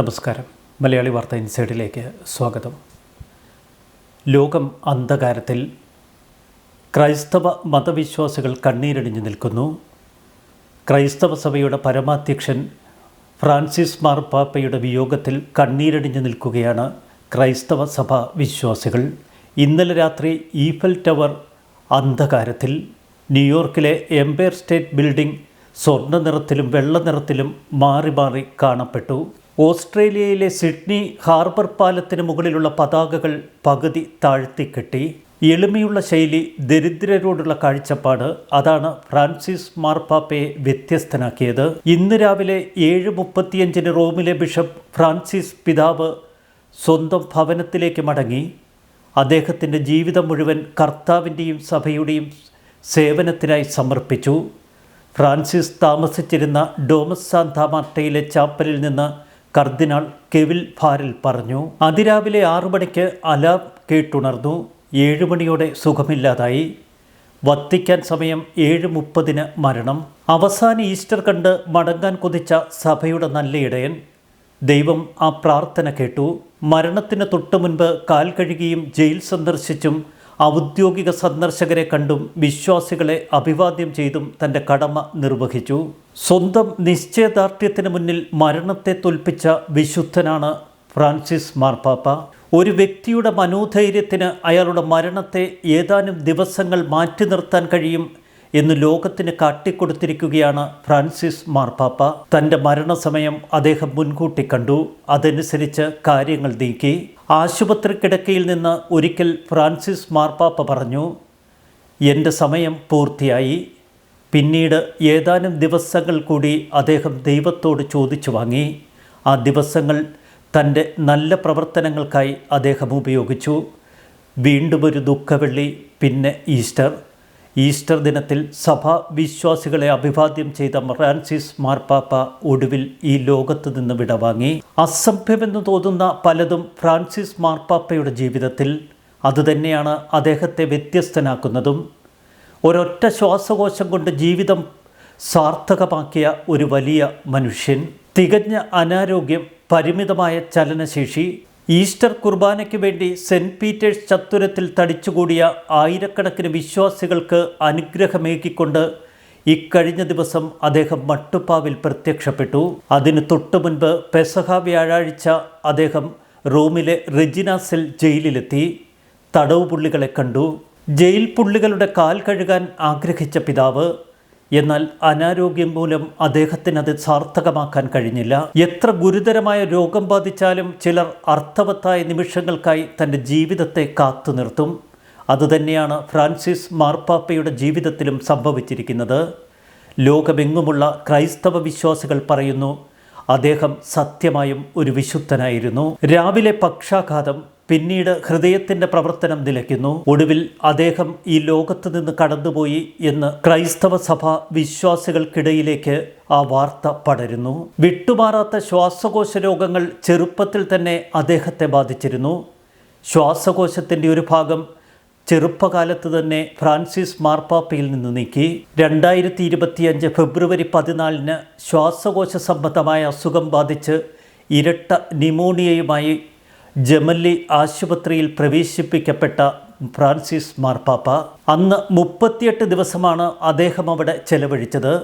നമസ്കാരം. മലയാളി വാർത്ത ഇൻസൈഡിലേക്ക് സ്വാഗതം. ലോകം അന്ധകാരത്തിൽ ക്രൈസ്തവ മതവിശ്വാസികൾ കണ്ണീരടിഞ്ഞു നിൽക്കുന്നു. ക്രൈസ്തവ സഭയുടെ പരമാധ്യക്ഷൻ ഫ്രാൻസിസ് മാർപ്പാപ്പയുടെ വിയോഗത്തിൽ കണ്ണീരടിഞ്ഞു നിൽക്കുകയാണ് ക്രൈസ്തവ സഭ വിശ്വാസികൾ. ഇന്നലെ രാത്രി ഈഫൽ ടവർ അന്ധകാരത്തിൽ ന്യൂയോർക്കിലെ എംപയർ സ്റ്റേറ്റ് ബിൽഡിംഗ് സ്വർണ നിറത്തിലും വെള്ള നിറത്തിലും മാറി മാറി കാണപ്പെട്ടു. ഓസ്ട്രേലിയയിലെ സിഡ്നി ഹാർബർ പാലത്തിന് മുകളിലുള്ള പതാകകൾ പകുതി താഴ്ത്തിക്കെട്ടി എളിമയുള്ള ശൈലി ദരിദ്രരോടുള്ള കാഴ്ചപ്പാട്. അതാണ് ഫ്രാൻസിസ് മാർപ്പാപ്പയെ വ്യത്യസ്തനാക്കിയത്. ഇന്ന് രാവിലെ ഏഴ് മുപ്പത്തിയഞ്ചിന് റോമിലെ ബിഷപ്പ് ഫ്രാൻസിസ് പിതാവ് സ്വന്തം ഭവനത്തിലേക്ക് മടങ്ങി. അദ്ദേഹത്തിന്റെ ജീവിതം മുഴുവൻ കർത്താവിന്റെയും സഭയുടെയും സേവനത്തിനായി സമർപ്പിച്ചു. ഫ്രാൻസിസ് താമസിച്ചിരുന്ന ഡോമസ് സാന്താമാർട്ടയിലെ ചാപ്പലിൽ നിന്ന് കർദിനാൾ കെവിൽ ഫാരിൽ പറഞ്ഞു അതിരാവിലെ ആറു മണിക്ക് അലാം കേട്ടുണർന്നു. ഏഴു മണിയോടെ സുഖമില്ലാതായി. വത്തിക്കാൻ സമയം ഏഴ് മുപ്പതിന് മരണം. അവസാന ഈസ്റ്റർ കണ്ട് മടങ്ങാൻ കൊതിച്ച സഭയുടെ നല്ല ഇടയൻ ദൈവം ആ പ്രാർത്ഥന കേട്ടു. മരണത്തിന് തൊട്ടു മുൻപ് കാൽ കഴുകിയും ജയിൽ സന്ദർശിച്ചും ഔദ്യോഗിക സന്ദർശകരെ കണ്ടും വിശ്വാസികളെ അഭിവാദ്യം ചെയ്തും തന്റെ കടമ നിർവഹിച്ചു. സ്വന്തം നിശ്ചയദാർഢ്യത്തിന് മുന്നിൽ മരണത്തെ തോൽപ്പിച്ച വിശുദ്ധനാണ് ഫ്രാൻസിസ് മാർപ്പാപ്പ. ഒരു വ്യക്തിയുടെ മനോധൈര്യത്തിന് അയാളുടെ മരണത്തെ ഏതാനും ദിവസങ്ങൾ മാറ്റി നിർത്താൻ കഴിയും എന്ന് ലോകത്തിന് കാട്ടിക്കൊടുത്തിരിക്കുകയാണ് ഫ്രാൻസിസ് മാർപ്പാപ്പ. തന്റെ മരണസമയം അദ്ദേഹം മുൻകൂട്ടി കണ്ടു. അതനുസരിച്ച് കാര്യങ്ങൾ നീക്കി. ആശുപത്രി കിടക്കയിൽ നിന്ന് ഒരിക്കൽ ഫ്രാൻസിസ് മാർപ്പാപ്പ പറഞ്ഞു എന്റെ സമയം പൂർത്തിയായി. പിന്നീട് ഏതാനും ദിവസങ്ങൾ കൂടി അദ്ദേഹം ദൈവത്തോട് ചോദിച്ചു വാങ്ങി. ആ ദിവസങ്ങൾ തന്റെ നല്ല പ്രവർത്തനങ്ങൾക്കായി അദ്ദേഹം ഉപയോഗിച്ചു. വീണ്ടും ഒരു ദുഃഖവെള്ളി പിന്നെ ഈസ്റ്റർ. ഈസ്റ്റർ ദിനത്തിൽ സഭ വിശ്വാസികളെ അഭിവാദ്യം ചെയ്ത ഫ്രാൻസിസ് മാർപ്പാപ്പ ഒടുവിൽ ഈ ലോകത്ത് നിന്ന് വിടവാങ്ങി. അസഭ്യമെന്ന് തോന്നുന്ന പലതും ഫ്രാൻസിസ് മാർപ്പാപ്പയുടെ ജീവിതത്തിൽ. അതുതന്നെയാണ് അദ്ദേഹത്തെ വ്യത്യസ്തനാക്കുന്നതും. ഒരൊറ്റ ശ്വാസകോശം കൊണ്ട് ജീവിതം സാർത്ഥകമാക്കിയ ഒരു വലിയ മനുഷ്യൻ. തികഞ്ഞ അനാരോഗ്യം പരിമിതമായ ചലനശേഷി ഈസ്റ്റർ കുർബാനയ്ക്ക് വേണ്ടി സെന്റ് പീറ്റേഴ്സ് ചത്തുരത്തിൽ തടിച്ചുകൂടിയ ആയിരക്കണക്കിന് വിശ്വാസികൾക്ക് അനുഗ്രഹമേകിക്കൊണ്ട് ഇക്കഴിഞ്ഞ ദിവസം അദ്ദേഹം മട്ടുപ്പാവിൽ പ്രത്യക്ഷപ്പെട്ടു. അതിന് തൊട്ടു മുൻപ് പെസഹ വ്യാഴാഴ്ച അദ്ദേഹം റോമിലെ റെജിനാസിൽ ജയിലിലെത്തി. തടവുപുള്ളികളെ കണ്ടു. ജയിൽ പുള്ളികളുടെ കാൽ കഴുകാൻ ആഗ്രഹിച്ച പിതാവ് എന്നാൽ അനാരോഗ്യം മൂലം അദ്ദേഹത്തിന് അത് സാർത്ഥകമാക്കാൻ കഴിഞ്ഞില്ല. എത്ര ഗുരുതരമായ രോഗം ബാധിച്ചാലും ചിലർ അർത്ഥവത്തായ നിമിഷങ്ങൾക്കായി തന്റെ ജീവിതത്തെ കാത്തു നിർത്തും. അതുതന്നെയാണ് ഫ്രാൻസിസ് മാർപ്പാപ്പയുടെ ജീവിതത്തിലും സംഭവിച്ചിരിക്കുന്നത്. ലോകമെങ്ങുമുള്ള ക്രൈസ്തവ വിശ്വാസികൾ പറയുന്നു അദ്ദേഹം സത്യമായും ഒരു വിശുദ്ധനായിരുന്നു. രാവിലെ പക്ഷാഘാതം പിന്നീട് ഹൃദയത്തിന്റെ പ്രവർത്തനം നിലയ്ക്കുന്നു. ഒടുവിൽ അദ്ദേഹം ഈ ലോകത്ത് നിന്ന് കടന്നുപോയി എന്ന് ക്രൈസ്തവ സഭ വിശ്വാസികൾക്കിടയിലേക്ക് ആ വാർത്ത പടരുന്നു. വിട്ടുമാറാത്ത ശ്വാസകോശ രോഗങ്ങൾ ചെറുപ്പത്തിൽ തന്നെ അദ്ദേഹത്തെ ബാധിച്ചിരുന്നു. ശ്വാസകോശത്തിന്റെ ഒരു ഭാഗം ചെറുപ്പകാലത്ത് തന്നെ ഫ്രാൻസിസ് മാർപ്പാപ്പയിൽ നിന്ന് നീക്കി. രണ്ടായിരത്തി ഇരുപത്തിയഞ്ച് ഫെബ്രുവരി പതിനാലിന് ശ്വാസകോശ സംബന്ധമായ അസുഖം ബാധിച്ച് ഇരട്ട ന്യൂമോണിയയുമായി ജമല്ലി ആശുപത്രിയിൽ പ്രവേശിപ്പിക്കപ്പെട്ട ഫ്രാൻസിസ് മാർപ്പാപ്പ അന്ന് മുപ്പത്തിയെട്ട് ദിവസമാണ് അദ്ദേഹം അവിടെ ചെലവഴിച്ചത്.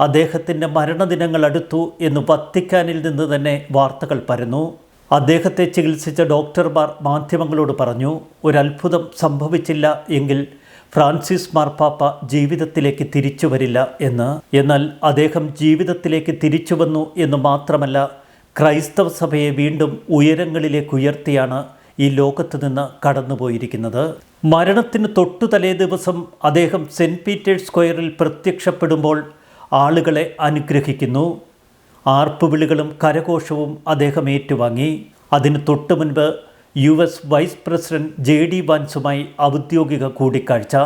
അദ്ദേഹത്തിന്റെ മരണദിനങ്ങൾ അടുത്തു എന്ന് വത്തിക്കാനിൽ നിന്ന് തന്നെ വാർത്തകൾ പരന്നു. അദ്ദേഹത്തെ ചികിത്സിച്ച ഡോക്ടർമാർ മാധ്യമങ്ങളോട് പറഞ്ഞു ഒരത്ഭുതം സംഭവിച്ചില്ല എങ്കിൽ ഫ്രാൻസിസ് മാർപ്പാപ്പ ജീവിതത്തിലേക്ക് തിരിച്ചു വരില്ല എന്ന്. എന്നാൽ അദ്ദേഹം ജീവിതത്തിലേക്ക് തിരിച്ചു വന്നു എന്ന് മാത്രമല്ല ക്രൈസ്തവ സഭയെ വീണ്ടും ഉയരങ്ങളിലേക്ക് ഉയർത്തിയാണ് ഈ ലോകത്ത് നിന്ന് കടന്നുപോയിരിക്കുന്നത്. മരണത്തിന് തൊട്ടു തലേ ദിവസം അദ്ദേഹം സെന്റ് പീറ്റേഴ്സ് സ്ക്വയറിൽ പ്രത്യക്ഷപ്പെടുമ്പോൾ ആളുകളെ അനുഗ്രഹിക്കുന്നു. ആർപ്പുവിളികളും കരഘോഷവും അദ്ദേഹം ഏറ്റുവാങ്ങി. അതിന് തൊട്ടു മുൻപ് U S vice president J D വാൻസുമായി ഔദ്യോഗിക കൂടിക്കാഴ്ച.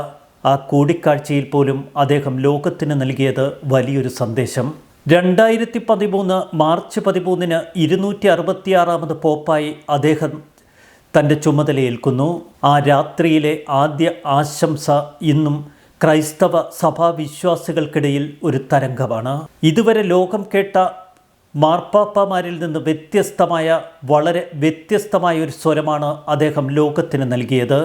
ആ കൂടിക്കാഴ്ചയിൽ പോലും അദ്ദേഹം ലോകത്തിന് നൽകിയത് വലിയൊരു സന്ദേശം. രണ്ടായിരത്തി പതിമൂന്ന് മാർച്ച് പതിമൂന്നിന് ഇരുന്നൂറ്റി അറുപത്തിയാറാമത് പോപ്പായി അദ്ദേഹം തന്റെ ചുമതലയേൽക്കുന്നു. ആ രാത്രിയിലെ ആദ്യ ആശംസ ഇന്നും ക്രൈസ്തവ സഭാ വിശ്വാസികൾക്കിടയിൽ ഒരു തരംഗമാണ്. ഇതുവരെ ലോകം കേട്ട മാർപ്പാപ്പമാരിൽ നിന്ന് വ്യത്യസ്തമായ വളരെ വ്യത്യസ്തമായ ഒരു സ്വരമാണ് അദ്ദേഹം ലോകത്തിന് നൽകിയത്.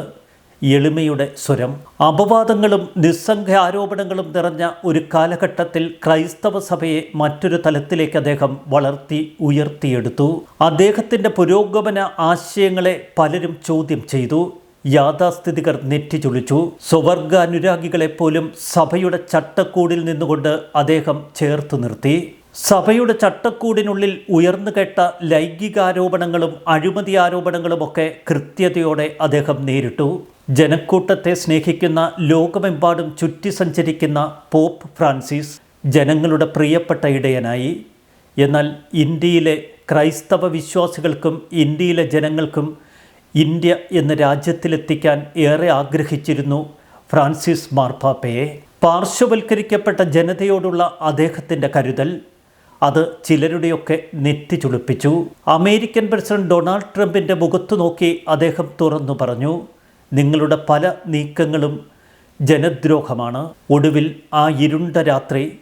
എളിമയുടെ സ്വരം. അപവാദങ്ങളും നിസ്സംഖ്യ ആരോപണങ്ങളും നിറഞ്ഞ ഒരു കാലഘട്ടത്തിൽ ക്രൈസ്തവ സഭയെ മറ്റൊരു തലത്തിലേക്ക് അദ്ദേഹം വളർത്തി ഉയർത്തിയെടുത്തു. അദ്ദേഹത്തിന്റെ പുരോഗമന ആശയങ്ങളെ പലരും ചോദ്യം ചെയ്തു. യാഥാസ്ഥിതികർ നെറ്റിചുളിച്ചു സ്വവർഗാനുരാഗികളെ പോലും സഭയുടെ ചട്ടക്കൂടിൽ നിന്നുകൊണ്ട് അദ്ദേഹം ചേർത്തു നിർത്തി. സഭയുടെ ചട്ടക്കൂടിനുള്ളിൽ ഉയർന്നു കേട്ട ലൈംഗികാരോപണങ്ങളും അഴിമതി ആരോപണങ്ങളുമൊക്കെ കൃത്യതയോടെ അദ്ദേഹം നേരിട്ടു. ജനക്കൂട്ടത്തെ സ്നേഹിക്കുന്ന ലോകമെമ്പാടും ചുറ്റി സഞ്ചരിക്കുന്ന പോപ്പ് ഫ്രാൻസിസ് ജനങ്ങളുടെ പ്രിയപ്പെട്ട ഇടയനായി. എന്നാൽ ഇന്ത്യയിലെ ക്രൈസ്തവ വിശ്വാസികൾക്കും ഇന്ത്യയിലെ ജനങ്ങൾക്കും ഇന്ത്യ എന്ന രാജ്യത്തിലെത്തിക്കാൻ ഏറെ ആഗ്രഹിച്ചിരുന്നു ഫ്രാൻസിസ് മാർപ്പാപ്പയെ. പാർശ്വവൽക്കരിക്കപ്പെട്ട ജനതയോടുള്ള അദ്ദേഹത്തിന്റെ കരുതൽ അത് ചിലരുടെയൊക്കെ നെറ്റി ചുളിപ്പിച്ചു. അമേരിക്കൻ പ്രസിഡന്റ് ഡൊണാൾഡ് ട്രംപിന്റെ മുഖത്തു നോക്കി അദ്ദേഹം തുറന്നു പറഞ്ഞു നിങ്ങളുടെ പല നീക്കങ്ങളും ജനദ്രോഹമാണ്. ഒടുവിൽ ആ ഇരുണ്ട രാത്രി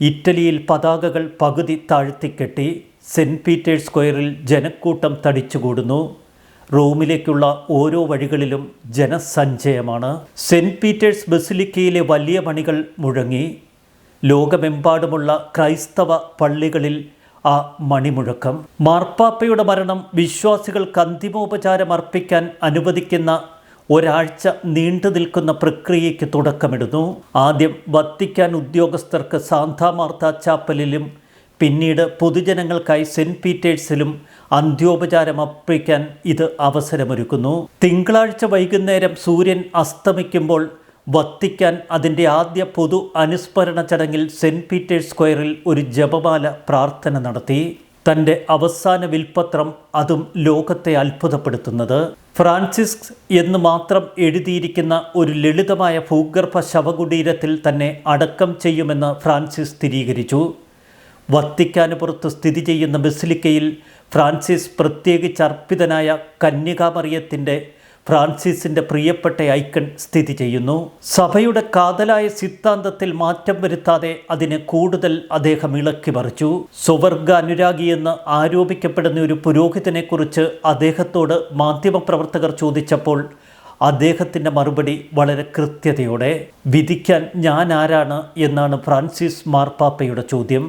ഇറ്റലിയിൽ പതാകകൾ പകുതി താഴ്ത്തിക്കെട്ടി സെന്റ് പീറ്റേഴ്സ് സ്ക്വയറിൽ ജനക്കൂട്ടം തടിച്ചുകൂടുന്നു. റോമിലേക്കുള്ള ഓരോ വഴികളിലും ജനസഞ്ചയമാണ്. സെന്റ് പീറ്റേഴ്സ് ബസിലിക്കയിലെ വലിയ മണികൾ മുഴങ്ങി. ലോകമെമ്പാടുമുള്ള ക്രൈസ്തവ പള്ളികളിൽ ആ മണിമുഴക്കം. മാർപ്പാപ്പയുടെ മരണം വിശ്വാസികൾക്ക് അന്തിമോപചാരം അർപ്പിക്കാൻ അനുവദിക്കുന്ന ഒരാഴ്ച നീണ്ടു നിൽക്കുന്ന പ്രക്രിയയ്ക്ക് തുടക്കമിടുന്നു. ആദ്യം വത്തിക്കാൻ ഉദ്യോഗസ്ഥർക്ക് സാന്താമാർത്ത ചാപ്പലിലും പിന്നീട് പൊതുജനങ്ങൾക്കായി സെന്റ് പീറ്റേഴ്സിലും അന്ത്യോപചാരം അർപ്പിക്കാൻ ഇത് അവസരമൊരുക്കുന്നു. തിങ്കളാഴ്ച വൈകുന്നേരം സൂര്യൻ അസ്തമിക്കുമ്പോൾ വത്തിക്കാൻ അതിന്റെ ആദ്യ പൊതു അനുസ്മരണ ചടങ്ങിൽ സെന്റ് പീറ്റേഴ്സ് സ്ക്വയറിൽ ഒരു ജപമാല പ്രാർത്ഥന നടത്തി. തന്റെ അവസാന വിൽപ്പത്രം അതും ലോകത്തെ അത്ഭുതപ്പെടുത്തുന്നത്. ഫ്രാൻസിസ് എന്ന് മാത്രം എഴുതിയിരിക്കുന്ന ഒരു ലളിതമായ ഭൂഗർഭ ശവകുടീരത്തിൽ തന്നെ അടക്കം ചെയ്യുമെന്ന് ഫ്രാൻസിസ് സ്ഥിരീകരിച്ചു. വത്തിക്കാന് പുറത്ത് സ്ഥിതി ചെയ്യുന്ന ബസിലിക്കയിൽ ഫ്രാൻസിസ് പ്രത്യേകിച്ച് അർപ്പിതനായ കന്യകാമറിയത്തിന്റെ ഫ്രാൻസിസിന്റെ പ്രിയപ്പെട്ട ഐക്കൺ സ്ഥിതി ചെയ്യുന്നു. സഭയുടെ കാതലായ സിദ്ധാന്തത്തിൽ മാറ്റം വരുത്താതെ അതിനെ കൂടുതൽ അദ്ദേഹം ഇളക്കി മറിച്ചു. സ്വവർഗ അനുരാഗിയെന്ന് ആരോപിക്കപ്പെടുന്ന ഒരു പുരോഹിതനെക്കുറിച്ച് അദ്ദേഹത്തോട് മാധ്യമപ്രവർത്തകർ ചോദിച്ചപ്പോൾ അദ്ദേഹത്തിന്റെ മറുപടി വളരെ കൃത്യതയോടെ വിധിക്കാൻ ഞാൻ ആരാണ് എന്നാണ് ഫ്രാൻസിസ് മാർപ്പാപ്പയുടെ ചോദ്യം.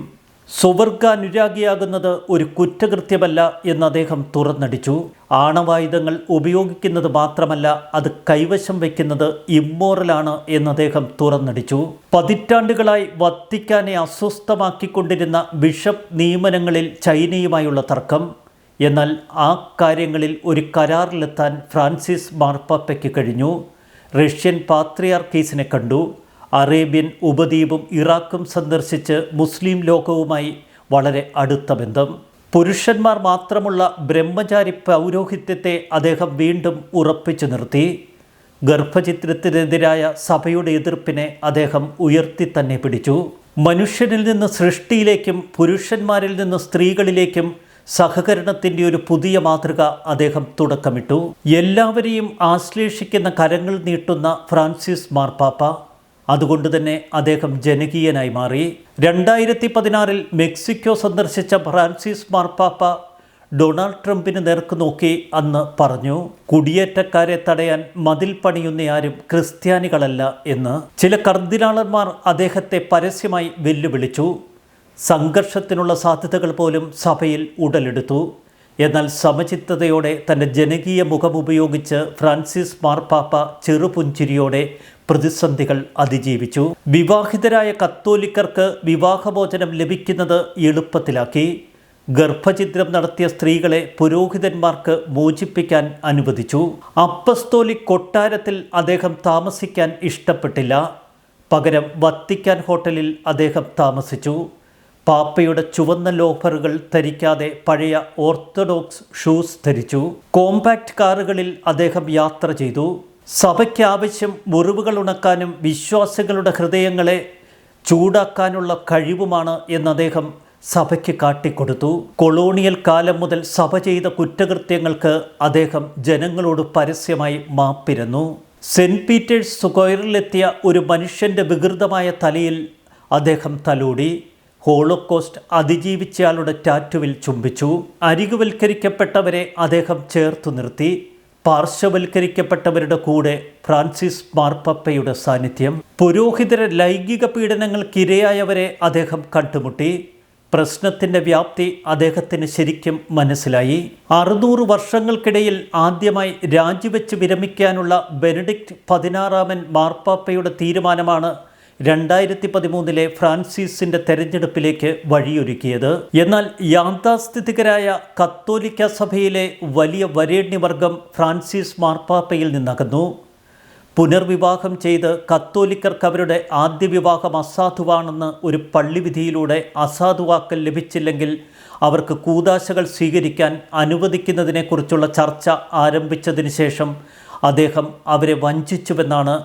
സ്വവർഗാനുരാഗിയാകുന്നത് ഒരു കുറ്റകൃത്യമല്ല എന്ന് അദ്ദേഹം തുറന്നടിച്ചു. ആണവായുധങ്ങൾ ഉപയോഗിക്കുന്നത് മാത്രമല്ല അത് കൈവശം വയ്ക്കുന്നത് ഇമ്മോറലാണ് എന്ന് അദ്ദേഹം തുറന്നടിച്ചു. പതിറ്റാണ്ടുകളായി വത്തിക്കാനെ അസ്വസ്ഥമാക്കിക്കൊണ്ടിരുന്ന ബിഷപ്പ് നിയമനങ്ങളിൽ ചൈനയുമായുള്ള തർക്കം. എന്നാൽ ആ കാര്യങ്ങളിൽ ഒരു കരാറിലെത്താൻ ഫ്രാൻസിസ് മാർപ്പാപ്പയ്ക്ക് കഴിഞ്ഞു. റഷ്യൻ പാത്രിയാർക്കീസിനെ കണ്ടു. അറേബ്യൻ ഉപദ്വീപും ഇറാഖും സന്ദർശിച്ച് മുസ്ലിം ലോകവുമായി വളരെ അടുത്ത ബന്ധം. പുരുഷന്മാർ മാത്രമുള്ള ബ്രഹ്മചാരി പൗരോഹിത്യത്തെ അദ്ദേഹം വീണ്ടും ഉറപ്പിച്ചു നിർത്തി. ഗർഭചിത്രത്തിനെതിരായ സഭയുടെ എതിർപ്പിനെ അദ്ദേഹം ഉയർത്തി തന്നെ പിടിച്ചു. മനുഷ്യനിൽ നിന്ന് സൃഷ്ടിയിലേക്കും പുരുഷന്മാരിൽ നിന്ന് സ്ത്രീകളിലേക്കും സഹകരണത്തിന്റെ ഒരു പുതിയ മാതൃക അദ്ദേഹം തുടക്കമിട്ടു. എല്ലാവരെയും ആശ്ലേഷിക്കുന്ന കരങ്ങൾ നീട്ടുന്ന ഫ്രാൻസിസ് മാർപ്പാപ്പ അതുകൊണ്ട് തന്നെ അദ്ദേഹം ജനകീയനായി മാറി. രണ്ടായിരത്തി പതിനാറിൽ മെക്സിക്കോ സന്ദർശിച്ച ഫ്രാൻസിസ് മാർപ്പാപ്പ ഡൊണാൾഡ് ട്രംപിന് നേർക്ക് നോക്കി അന്ന് പറഞ്ഞു കുടിയേറ്റക്കാരെ തടയാൻ മതിൽ പണിയുന്നയാരും ക്രിസ്ത്യാനികളല്ല എന്ന്. ചില കർദിനാളന്മാർ അദ്ദേഹത്തെ പരസ്യമായി വെല്ലുവിളിച്ചു. സംഘർഷത്തിനുള്ള സാധ്യതകൾ പോലും സഭയിൽ ഉടലെടുത്തു. എന്നാൽ സമചിത്തതയോടെ തന്റെ ജനകീയ മുഖമുപയോഗിച്ച് ഫ്രാൻസിസ് മാർപ്പാപ്പ ചെറുപുഞ്ചിരിയോടെ പ്രതിസന്ധികൾ അതിജീവിച്ചു. വിവാഹിതരായ കത്തോലിക്കർക്ക് വിവാഹമോചനം ലഭിക്കുന്നത് എളുപ്പത്തിലാക്കി. ഗർഭചിത്രം നടത്തിയ സ്ത്രീകളെ പുരോഹിതന്മാർക്ക് മോചിപ്പിക്കാൻ അനുവദിച്ചു. അപ്പസ്തോലി കൊട്ടാരത്തിൽ അദ്ദേഹം താമസിക്കാൻ ഇഷ്ടപ്പെട്ടില്ല. പകരം വത്തിക്കാൻ ഹോട്ടലിൽ അദ്ദേഹം താമസിച്ചു. പാപ്പയുടെ ചുവന്ന ലോഫറുകൾ ധരിക്കാതെ പഴയ ഓർത്തഡോക്സ് ഷൂസ് ധരിച്ചു. കോമ്പാക്റ്റ് കാറുകളിൽ അദ്ദേഹം യാത്ര ചെയ്തു. സഭയ്ക്ക് ആവശ്യം മുറിവുകൾ ഉണക്കാനും വിശ്വാസികളുടെ ഹൃദയങ്ങളെ ചൂടാക്കാനുള്ള കഴിവുമാണ് എന്ന് അദ്ദേഹം സഭയ്ക്ക് കാട്ടിക്കൊടുത്തു. കൊളോണിയൽ കാലം മുതൽ സഭ ചെയ്ത കുറ്റകൃത്യങ്ങൾക്ക് അദ്ദേഹം ജനങ്ങളോട് പരസ്യമായി മാപ്പിരുന്നു. സെന്റ് പീറ്റേഴ്സ് സ്ക്വയറിലെത്തിയ ഒരു മനുഷ്യന്റെ വികൃതമായ തലയിൽ അദ്ദേഹം തലോടി. ഹോളോകോസ്റ്റ് അതിജീവിച്ചയാളുടെ ടാറ്റുവിൽ ചുംബിച്ചു. അരികുവൽക്കരിക്കപ്പെട്ടവരെ അദ്ദേഹം ചേർത്തു നിർത്തി. പാർശ്വവൽക്കരിക്കപ്പെട്ടവരുടെ കൂടെ ഫ്രാൻസിസ് മാർപ്പപ്പയുടെ സാന്നിധ്യം പുരോഹിതര ലൈംഗിക പീഡനങ്ങൾക്കിരയായവരെ അദ്ദേഹം കണ്ടുമുട്ടി. പ്രശ്നത്തിന്റെ വ്യാപ്തി അദ്ദേഹത്തിന് ശരിക്കും മനസ്സിലായി. അറുന്നൂറ് വർഷങ്ങൾക്കിടയിൽ ആദ്യമായി രാജിവെച്ച് വിരമിക്കാനുള്ള ബെനഡിക്റ്റ് പതിനാറാമൻ മാർപ്പാപ്പയുടെ തീരുമാനമാണ് രണ്ടായിരത്തി പതിമൂന്നിലെ ഫ്രാൻസിസിന്റെ തെരഞ്ഞെടുപ്പിലേക്ക് വഴിയൊരുക്കിയത്. എന്നാൽ യാഥാസ്ഥിതികരായ കത്തോലിക്ക സഭയിലെ വലിയ വരേണ്യവർഗം ഫ്രാൻസിസ് മാർപ്പാപ്പയിൽ നിന്നകന്നു. പുനർവിവാഹം ചെയ്ത് കത്തോലിക്കർക്ക് അവരുടെ ആദ്യ വിവാഹം അസാധുവാണെന്ന് ഒരു പള്ളിവിധിയിലൂടെ അസാധുവാക്കൽ ലഭിച്ചില്ലെങ്കിൽ അവർക്ക് കൂതാശകൾ സ്വീകരിക്കാൻ അനുവദിക്കുന്നതിനെക്കുറിച്ചുള്ള ചർച്ച ആരംഭിച്ചതിന് ശേഷം അദ്ദേഹം അവരെ വഞ്ചിച്ചുവെന്നാണ്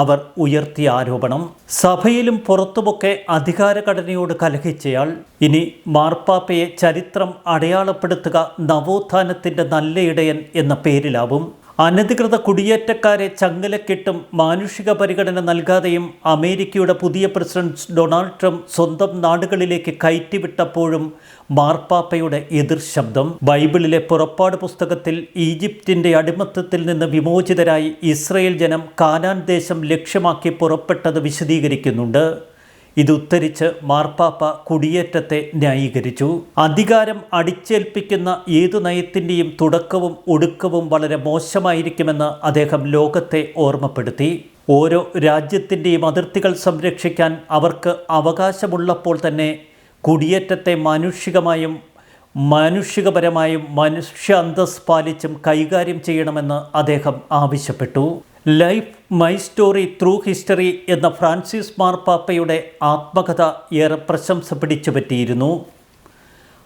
അവർ ഉയർത്തിയ ആരോപണം സഭയിലും പുറത്തുമൊക്കെ അധികാരഘടനയോട് കലഹിച്ചയാൾ ഇനി മാർപ്പാപ്പയെ ചരിത്രം അടയാളപ്പെടുത്തുക നവോത്ഥാനത്തിന്റെ നല്ല ഇടയൻ എന്ന പേരിലാവും. അനധികൃത കുടിയേറ്റക്കാരെ ചങ്ങലക്കെട്ടും മാനുഷിക പരിഗണന നൽകാതെയും അമേരിക്കയുടെ പുതിയ പ്രസിഡന്റ് ഡൊണാൾഡ് ട്രംപ് സ്വന്തം നാടുകളിലേക്ക് കയറ്റിവിട്ടപ്പോഴും മാർപ്പാപ്പയുടെ എതിർ ശബ്ദം. ബൈബിളിലെ പുറപ്പാട് പുസ്തകത്തിൽ ഈജിപ്തിന്റെ അടിമത്തത്തിൽ നിന്ന് വിമോചിതരായി ഇസ്രയേൽ ജനം കാനാൻ ദേശം ലക്ഷ്യമാക്കി പുറപ്പെട്ടത് വിശദീകരിക്കുന്നുണ്ട്. ഇത് ഉദ്ധരിച്ച് മാർപ്പാപ്പ കുടിയേറ്റത്തെ ന്യായീകരിച്ചു. അധികാരം അടിച്ചേൽപ്പിക്കുന്ന ഏതു നയത്തിന്റെയും തുടക്കവും ഒടുക്കവും വളരെ മോശമായിരിക്കുമെന്ന് അദ്ദേഹം ലോകത്തെ ഓർമ്മപ്പെടുത്തി. ഓരോ രാജ്യത്തിന്റെയും അതിർത്തികൾ സംരക്ഷിക്കാൻ അവർക്ക് അവകാശമുള്ളപ്പോൾ തന്നെ കുടിയേറ്റത്തെ മാനുഷികമായും മാനുഷികപരമായും മനുഷ്യ അന്തസ് പാലിച്ചും കൈകാര്യം ചെയ്യണമെന്ന് അദ്ദേഹം ആവശ്യപ്പെട്ടു. Life my story through history എന്ന ഫ്രാൻസിസ് മാർപ്പാപ്പയുടെ ആത്മകഥ ഏറെ പ്രശംസ പിടിച്ചു പറ്റിയിരുന്നു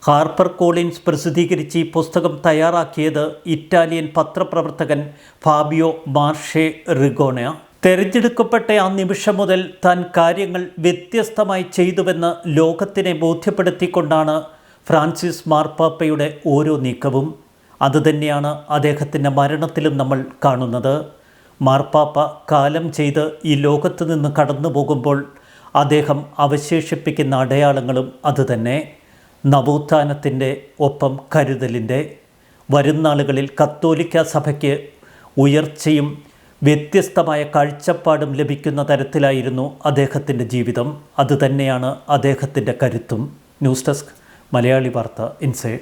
ഹാർപ്പർ കോളിൻസ് പ്രസിദ്ധീകരിച്ച് ഈ പുസ്തകം തയ്യാറാക്കിയത് ഇറ്റാലിയൻ പത്രപ്രവർത്തകൻ ഫാബിയോ മാർഷെ റിഗോണ. തെരഞ്ഞെടുക്കപ്പെട്ട ആ നിമിഷം മുതൽ താൻ കാര്യങ്ങൾ വ്യത്യസ്തമായി ചെയ്തുവെന്ന് ലോകത്തിനെ ബോധ്യപ്പെടുത്തിക്കൊണ്ടാണ് ഫ്രാൻസിസ് മാർപ്പാപ്പയുടെ ഓരോ നീക്കവും. അതുതന്നെയാണ് അദ്ദേഹത്തിന്റെ മരണത്തിലും നമ്മൾ കാണുന്നത്. മാർപ്പാപ്പ കാലം ചെയ്ത് ഈ ലോകത്ത് നിന്ന് കടന്നു പോകുമ്പോൾ അദ്ദേഹം അവശേഷിപ്പിക്കുന്ന അടയാളങ്ങളും അതുതന്നെ. നവോത്ഥാനത്തിന്റെ ഒപ്പം കരുതലിന്റെ. വരുന്നാളുകളിൽ കത്തോലിക്ക സഭയ്ക്ക് ഉയർച്ചയും വ്യത്യസ്തമായ കാഴ്ചപ്പാടും ലഭിക്കുന്ന തരത്തിലായിരുന്നു അദ്ദേഹത്തിന്റെ ജീവിതം. അതുതന്നെയാണ് അദ്ദേഹത്തിന്റെ കരുത്തും. ന്യൂസ് ഡെസ്ക് മലയാളി വാർത്ത ഇൻസൈഡ്